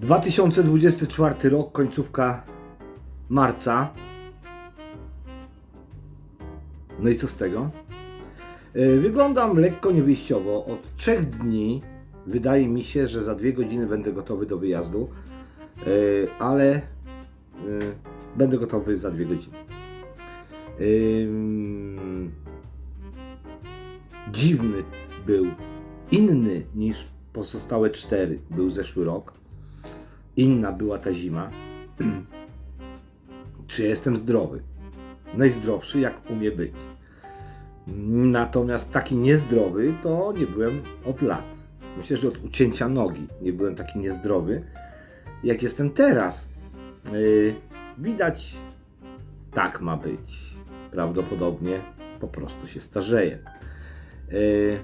2024 rok, końcówka marca. No i co z tego? Yy, Wyglądam lekko niewyjściowo. Od trzech dni wydaje mi się, że za dwie godziny będę gotowy do wyjazdu, Yy, ale yy, będę gotowy za dwie godziny. Dziwny był, inny niż pozostałe cztery był zeszły rok. Inna była ta zima. Czy jestem zdrowy? Najzdrowszy jak umie być. Natomiast taki niezdrowy to nie byłem od lat. Myślę, że od ucięcia nogi nie byłem taki niezdrowy, jak jestem teraz. Yy, widać, tak ma być. Prawdopodobnie po prostu się starzeje. Yy,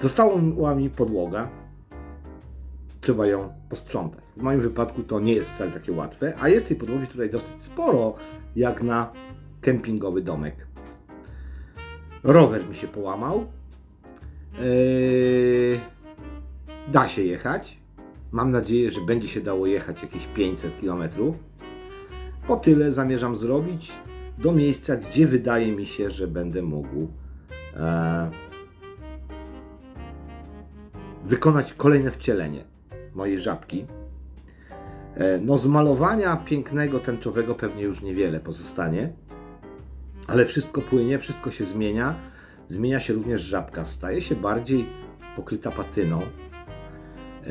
Została mi podłoga. Trzeba ją posprzątać. W moim wypadku to nie jest wcale takie łatwe, a jest tej podłogi tutaj dosyć sporo, jak na kempingowy domek. Rower mi się połamał. Yy, da się jechać. Mam nadzieję, że będzie się dało jechać jakieś 500 km. Po tyle zamierzam zrobić do miejsca, gdzie wydaje mi się, że będę mógł e, wykonać kolejne wcielenie mojej żabki. E, No, z malowania pięknego, tęczowego pewnie już niewiele pozostanie, ale wszystko płynie, wszystko się zmienia. Zmienia się również żabka, staje się bardziej pokryta patyną. E,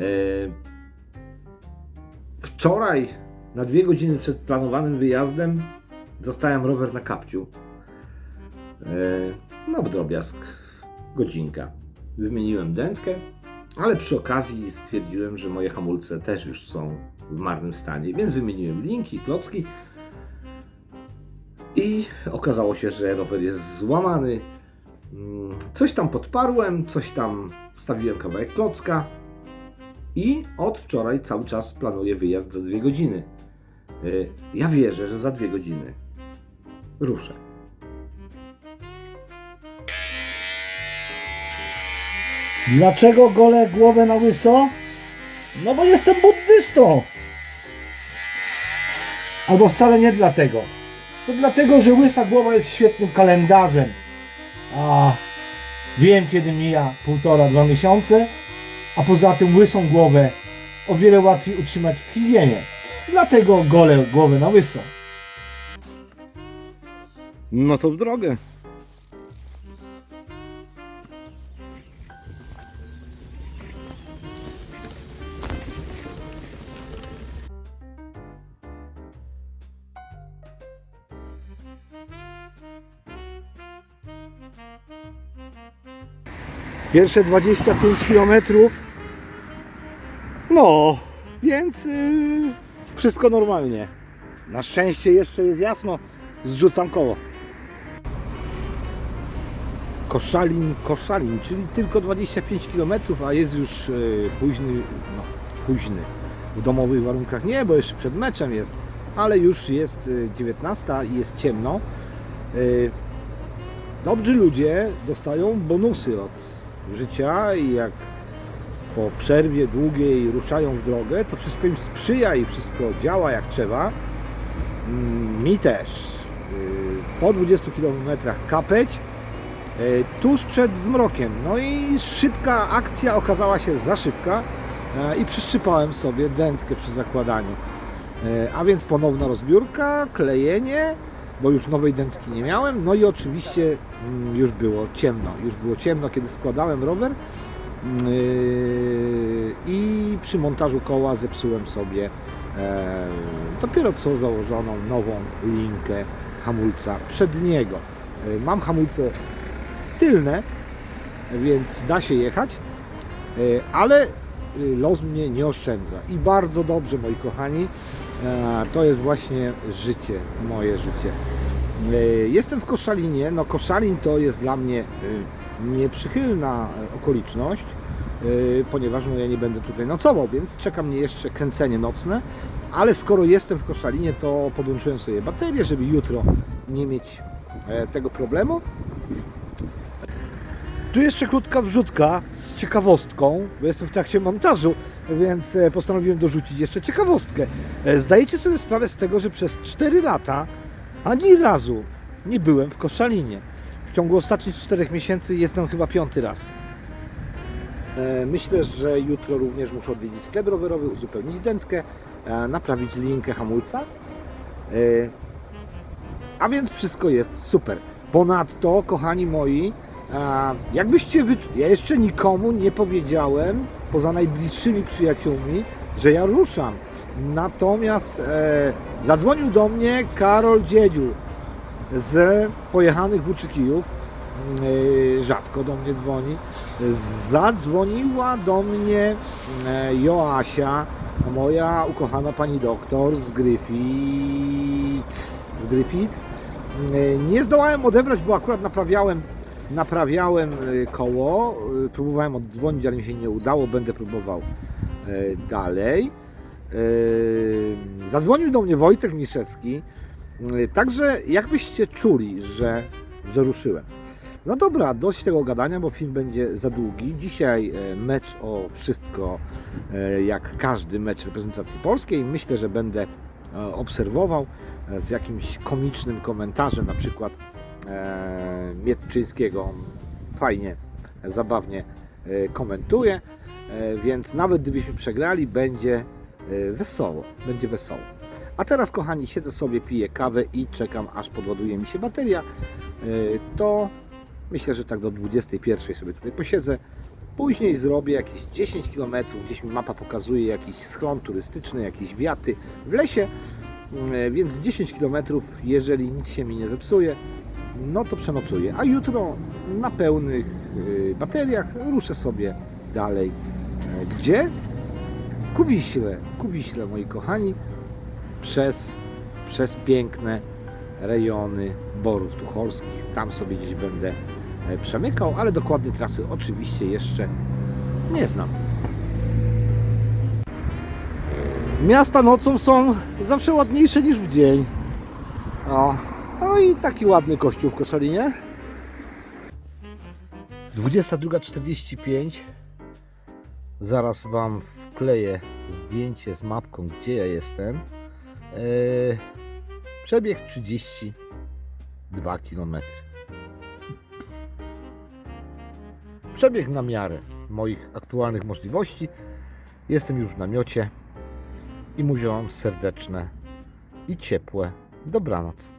Wczoraj, na dwie godziny przed planowanym wyjazdem, zostałem rower na kapciu. E, No, drobiazg, godzinka. Wymieniłem dętkę, ale przy okazji stwierdziłem, że moje hamulce też już są w marnym stanie, więc wymieniłem linki, klocki i okazało się, że rower jest złamany. Mm, Coś tam podparłem, coś tam wstawiłem kawałek klocka i od wczoraj cały czas planuję wyjazd za dwie godziny. Y, Ja wierzę, że za dwie godziny ruszę. Dlaczego golę głowę na łyso? No bo jestem buddystą. Albo wcale nie dlatego. To dlatego, że łysa głowa jest świetnym kalendarzem. A wiem kiedy mija półtora, dwa miesiące, a poza tym łysą głowę o wiele łatwiej utrzymać w higienie. Dlatego golę głowę na łyso. No to w drogę. Pierwsze 25 km. No, więc yy, wszystko normalnie. Na szczęście jeszcze jest jasno. Zrzucam koło. Koszalin, Koszalin, czyli tylko 25 km, a jest już yy, późny, no późny. W domowych warunkach nie, bo jeszcze przed meczem jest, ale już jest yy, 19 i jest ciemno. Yy, dobrzy ludzie dostają bonusy od życia i jak po przerwie długiej ruszają w drogę, to wszystko im sprzyja i wszystko działa jak trzeba. Mm, Mi też. Yy, Po 20 km kapeć, yy, tuż przed zmrokiem. No i szybka akcja okazała się za szybka yy, i przyszczypałem sobie dętkę przy zakładaniu. A więc ponowna rozbiórka, klejenie, bo już nowej dętki nie miałem. No i oczywiście mm, już było ciemno. Już było ciemno, kiedy składałem rower. Yy, I przy montażu koła zepsułem sobie e, dopiero co założoną nową linkę hamulca przedniego. E, Mam hamulce tylne, więc da się jechać, e, ale e, los mnie nie oszczędza. I bardzo dobrze, moi kochani, to jest właśnie życie, moje życie. E, Jestem w Koszalinie. No Koszalin to jest dla mnie e, nieprzychylna e, okoliczność, ponieważ no, ja nie będę tutaj nocował, więc czeka mnie jeszcze kręcenie nocne. Ale skoro jestem w Koszalinie, to podłączyłem sobie baterię, żeby jutro nie mieć tego problemu. Tu jeszcze krótka wrzutka z ciekawostką, bo jestem w trakcie montażu, więc e, postanowiłem dorzucić jeszcze ciekawostkę. E, Zdajecie sobie sprawę z tego, że przez 4 lata ani razu nie byłem w Koszalinie. W ciągu ostatnich 4 miesięcy jestem chyba piąty raz. E, Myślę, że jutro również muszę odwiedzić sklep rowerowy, uzupełnić dętkę, naprawić linkę hamulca. A więc wszystko jest super. Ponadto, kochani moi, jakbyście wyczuli, ja jeszcze nikomu nie powiedziałem, poza najbliższymi przyjaciółmi, że ja ruszam. Natomiast e, zadzwonił do mnie Karol Dziedziu z pojechanych Włóczykijów. E, rzadko do mnie dzwoni. Zadzwoniła do mnie e, Joasia, moja ukochana pani doktor z Gryfic. Z Gryfic. E, Nie zdołałem odebrać, bo akurat naprawiałem, naprawiałem e, koło. E, Próbowałem oddzwonić, ale mi się nie udało. Będę próbował e, dalej. Zadzwonił do mnie Wojtek Miszewski. Także jakbyście czuli, że, że ruszyłem. No dobra, dość tego gadania, bo film będzie za długi. Dzisiaj mecz o wszystko, jak każdy mecz reprezentacji polskiej. Myślę, że będę obserwował z jakimś komicznym komentarzem, na przykład Mietczyńskiego. On Fajnie, zabawnie e, komentuje, e, więc nawet gdybyśmy przegrali, będzie e, wesoło. Będzie wesoło. A teraz, kochani, siedzę sobie, piję kawę i czekam, aż podładuje mi się bateria. E, To myślę, że tak do 21 sobie tutaj posiedzę. Później zrobię jakieś 10 km, gdzieś mi mapa pokazuje jakiś schron turystyczny, jakieś wiaty w lesie, więc 10 km, jeżeli nic się mi nie zepsuje, no to przenocuję. A jutro na pełnych y, bateriach ruszę sobie dalej. E, Gdzie? Ku Wiśle, ku Wiśle, moi kochani, przez, przez piękne rejony Borów Tucholskich. Tam sobie gdzieś będę e, przemykał, ale dokładnej trasy oczywiście jeszcze nie znam. Miasta nocą są zawsze ładniejsze niż w dzień. O, no i taki ładny kościół w Koszalinie. 22.45 Zaraz Wam wkleję zdjęcie z mapką, gdzie ja jestem. Eee, przebieg 32 km. Przebieg na miarę moich aktualnych możliwości. Jestem już w namiocie i mówię Wam serdeczne i ciepłe dobranoc.